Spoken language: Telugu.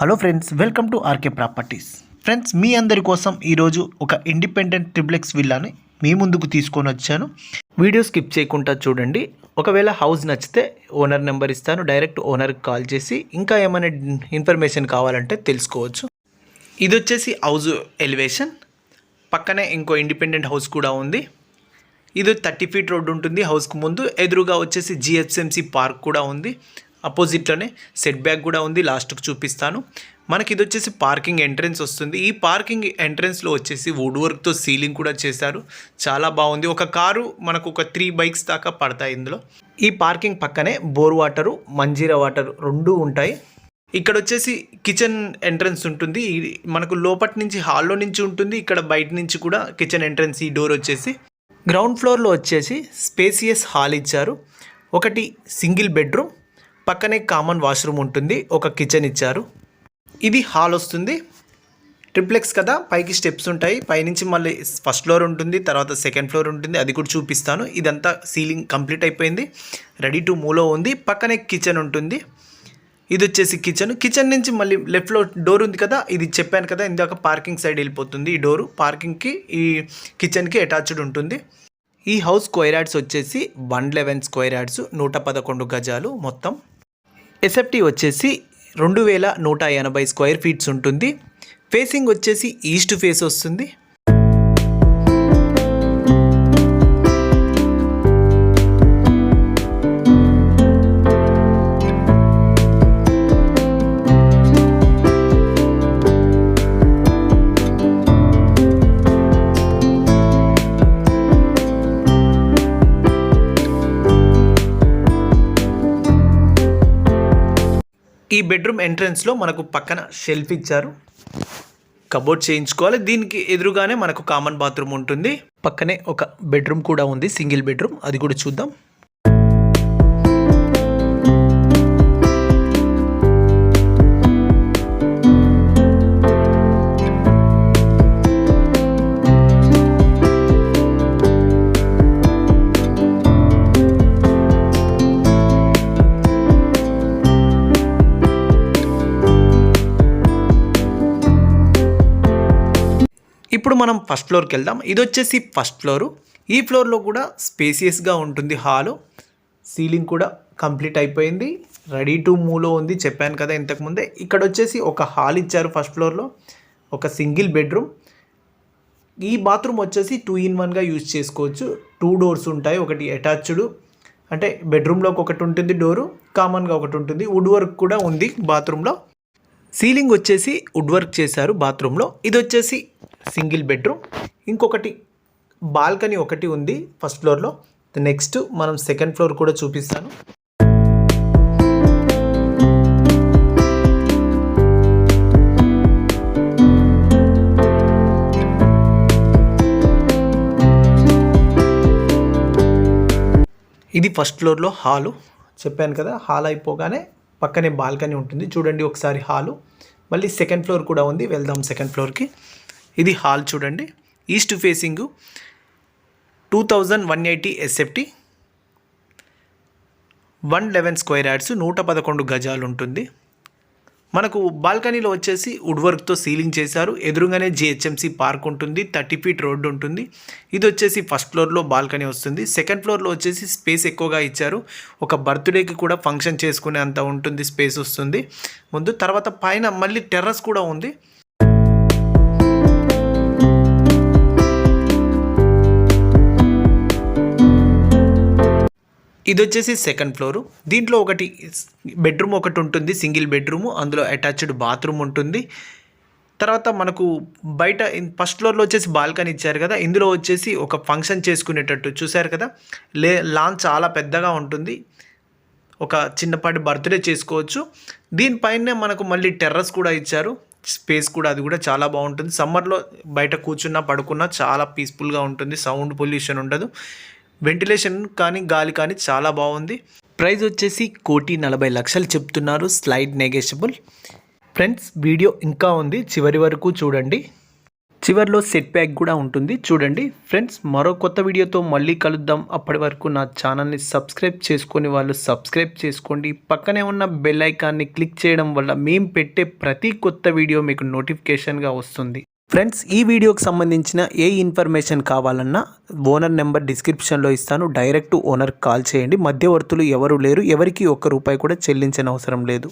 Hello friends welcome to RK properties friends మీ అందరి కోసం ఈరోజు ఒక ఇండిపెండెంట్ ట్రిప్లెక్స్ విల్లాని మీ ముందుకు తీసుకొని వచ్చాను. వీడియో స్కిప్ చేయకుండా చూడండి. ఒకవేళ హౌస్ నచ్చితే ఓనర్ నెంబర్ ఇస్తాను. డైరెక్ట్ ఓనర్కి కాల్ చేసి ఇంకా ఏమైనా ఇన్ఫర్మేషన్ కావాలంటే తెలుసుకోవచ్చు. ఇది వచ్చేసి హౌస్ ఎలివేషన్ పక్కనే ఇంకో ఇండిపెండెంట్ హౌస్ కూడా ఉంది. ఇది థర్టీ ఫీట్ రోడ్డు ఉంటుంది. హౌస్కు ముందు ఎదురుగా వచ్చేసి జిహెచ్ఎంసి పార్క్ కూడా ఉంది. అపోజిట్లోనే సెట్ బ్యాక్ కూడా ఉంది లాస్ట్కి చూపిస్తాను. మనకి ఇది వచ్చేసి పార్కింగ్ ఎంట్రన్స్ వస్తుంది. ఈ పార్కింగ్ ఎంట్రన్స్లో వచ్చేసి వుడ్ వర్క్తో సీలింగ్ కూడా చేశారు. చాలా బాగుంది. ఒక కారు మనకు ఒక త్రీ బైక్స్ దాకా పడతాయి ఇందులో. ఈ పార్కింగ్ పక్కనే బోర్ వాటరు మంజీరా వాటర్ రెండు ఉంటాయి. ఇక్కడ వచ్చేసి కిచెన్ ఎంట్రన్స్ ఉంటుంది. ఇది మనకు లోపటి నుంచి హాల్లో నుంచి ఉంటుంది. ఇక్కడ బయట నుంచి కూడా కిచెన్ ఎంట్రన్స్ ఈ డోర్ వచ్చేసి. గ్రౌండ్ ఫ్లోర్లో వచ్చేసి స్పేసియస్ హాల్ ఇచ్చారు. ఒకటి సింగిల్ బెడ్రూమ్ పక్కనే కామన్ వాష్రూమ్ ఉంటుంది ఒక కిచెన్ ఇచ్చారు. ఇది హాల్ వస్తుంది. ట్రిప్లెక్స్ కదా పైకి స్టెప్స్ ఉంటాయి. పైనుంచి మళ్ళీ ఫస్ట్ ఫ్లోర్ ఉంటుంది తర్వాత సెకండ్ ఫ్లోర్ ఉంటుంది. అది కూడా చూపిస్తాను. ఇదంతా సీలింగ్ కంప్లీట్ అయిపోయింది. రెడీ టు మూలో ఉంది. పక్కనే కిచెన్ ఉంటుంది. ఇది వచ్చేసి కిచెన్. కిచెన్ నుంచి మళ్ళీ లెఫ్ట్లో డోర్ ఉంది కదా ఇది చెప్పాను కదా ఇందాక పార్కింగ్ సైడ్ వెళ్ళిపోతుంది ఈ డోరు. పార్కింగ్కి ఈ కిచెన్కి అటాచ్డ్ ఉంటుంది. ఈ హౌస్ స్క్వేర్ యార్డ్స్ వచ్చేసి వన్ లెవెన్ స్క్వేర్ యార్డ్స్ నూట పదకొండు గజాలు మొత్తం. ఎస్ఎఫ్టీ వచ్చేసి రెండు వేల నూట ఎనభై స్క్వేర్ ఫీట్స్ ఉంటుంది. ఫేసింగ్ వచ్చేసి ఈస్ట్ ఫేస్ వస్తుంది. ఈ బెడ్రూమ్ ఎంట్రన్స్లో మనకు పక్కన షెల్ఫ్ ఇచ్చారు. కబోర్డ్ చేయించుకోవాలి. దీనికి ఎదురుగానే మనకు కామన్ బాత్రూమ్ ఉంటుంది. పక్కనే ఒక బెడ్రూమ్ కూడా ఉంది. Single bedroom. అది కూడా చూద్దాం. ఇప్పుడు మనం ఫస్ట్ ఫ్లోర్కి వెళ్దాం ఇది వచ్చేసి ఫస్ట్ ఫ్లోరు ఈ ఫ్లోర్లో కూడా స్పేసియస్గా ఉంటుంది హాలు. సీలింగ్ కూడా కంప్లీట్ అయిపోయింది. రెడీ టు మూలో ఉంది. చెప్పాను కదా ఇంతకుముందే. ఇక్కడ వచ్చేసి ఒక హాల్ ఇచ్చారు ఫస్ట్ ఫ్లోర్లో ఒక సింగిల్ బెడ్రూమ్. ఈ బాత్రూమ్ వచ్చేసి టూ ఇన్ వన్గా యూజ్ చేసుకోవచ్చు. టూ డోర్స్ ఉంటాయి. ఒకటి అటాచ్డ్ అంటే బెడ్రూమ్లోకి ఒకటి ఉంటుంది డోరు కామన్గా ఒకటి ఉంటుంది. వుడ్ వర్క్ కూడా ఉంది బాత్రూంలో. సీలింగ్ వచ్చేసి వుడ్ వర్క్ చేశారు బాత్రూంలో. ఇది వచ్చేసి సింగిల్ బెడ్రూమ్. ఇంకొకటి బాల్కనీ ఒకటి ఉంది ఫస్ట్ ఫ్లోర్లో. నెక్స్ట్ మనం సెకండ్ ఫ్లోర్ కూడా చూపిస్తాను. ఇది ఫస్ట్ ఫ్లోర్లో హాలు. చెప్పాను కదా హాల్ అయిపోగానే పక్కనే బాల్కనీ ఉంటుంది. చూడండి ఒకసారి హాలు. మళ్ళీ సెకండ్ ఫ్లోర్ కూడా ఉంది. వెళ్దాం సెకండ్ ఫ్లోర్కి. ఇది హాల్ చూడండి. East facing two thousand one eighty SFT. One eleven square yards నూట పదకొండు గజాలు ఉంటుంది మనకు బాల్కనీలో వచ్చేసి వుడ్ వర్క్తో సీలింగ్ చేశారు. ఎదురుగానే జిహెచ్ఎంసీ పార్క్ ఉంటుంది. థర్టీ ఫీట్ రోడ్డు ఉంటుంది. ఇది వచ్చేసి ఫస్ట్ ఫ్లోర్లో బాల్కనీ వస్తుంది. సెకండ్ ఫ్లోర్లో వచ్చేసి స్పేస్ ఎక్కువగా ఇచ్చారు. ఒక బర్త్డేకి కూడా ఫంక్షన్ చేసుకునే అంత ఉంటుంది స్పేస్ వస్తుంది. ముందు తర్వాత పైన మళ్ళీ టెర్రస్ కూడా ఉంది. ఇది వచ్చేసి సెకండ్ ఫ్లోరు దీంట్లో ఒకటి బెడ్రూమ్ ఒకటి ఉంటుంది సింగిల్ బెడ్రూమ్ అందులో అటాచ్డ్ బాత్రూమ్ ఉంటుంది. తర్వాత మనకు బయట ఫస్ట్ ఫ్లోర్లో వచ్చేసి బాల్కనీ ఇచ్చారు కదా ఇందులో వచ్చేసి ఒక ఫంక్షన్ చేసుకునేటట్టు చూశారు కదా. లే లాన్ చాలా పెద్దగా ఉంటుంది. ఒక చిన్నపాటి బర్త్డే చేసుకోవచ్చు. దీనిపైనే మనకు మళ్ళీ టెర్రస్ కూడా ఇచ్చారు. స్పేస్ కూడా అది కూడా చాలా బాగుంటుంది. సమ్మర్లో బయట కూర్చున్నా పడుకున్నా చాలా పీస్ఫుల్గా ఉంటుంది. సౌండ్ పొల్యూషన్ ఉండదు. వెంటిలేషన్ కానీ గాలి కానీ చాలా బాగుంది. ప్రైస్ వచ్చేసి కోటి నలభై లక్షలు చెప్తున్నారు స్లైడ్ నెగెషబుల్. ఫ్రెండ్స్ వీడియో ఇంకా ఉంది. చివరి వరకు చూడండి. చివరిలో సెట్ ప్యాక్ కూడా ఉంటుంది. చూడండి. ఫ్రెండ్స్ మరో కొత్త వీడియోతో మళ్ళీ కలుద్దాం. అప్పటి వరకు నా ఛానల్ని సబ్స్క్రైబ్ చేసుకొని వాళ్ళు సబ్స్క్రైబ్ చేసుకోండి. పక్కనే ఉన్న బెల్ ఐకాన్ని క్లిక్ చేయడం వల్ల మేము పెట్టే ప్రతి కొత్త వీడియో మీకు నోటిఫికేషన్గా వస్తుంది. ఫ్రెండ్స్ ఈ వీడియోకి సంబంధించిన ఏ ఇన్ఫర్మేషన్ కావాలన్నా ఓనర్ నెంబర్ డిస్క్రిప్షన్లో ఇస్తాను. డైరెక్ట్ ఓనర్ కాల్ చేయండి. మధ్యవర్తులు ఎవరు లేరు ఎవరికి ఒక్క రూపాయి కూడా చెల్లించనవసరం లేదు.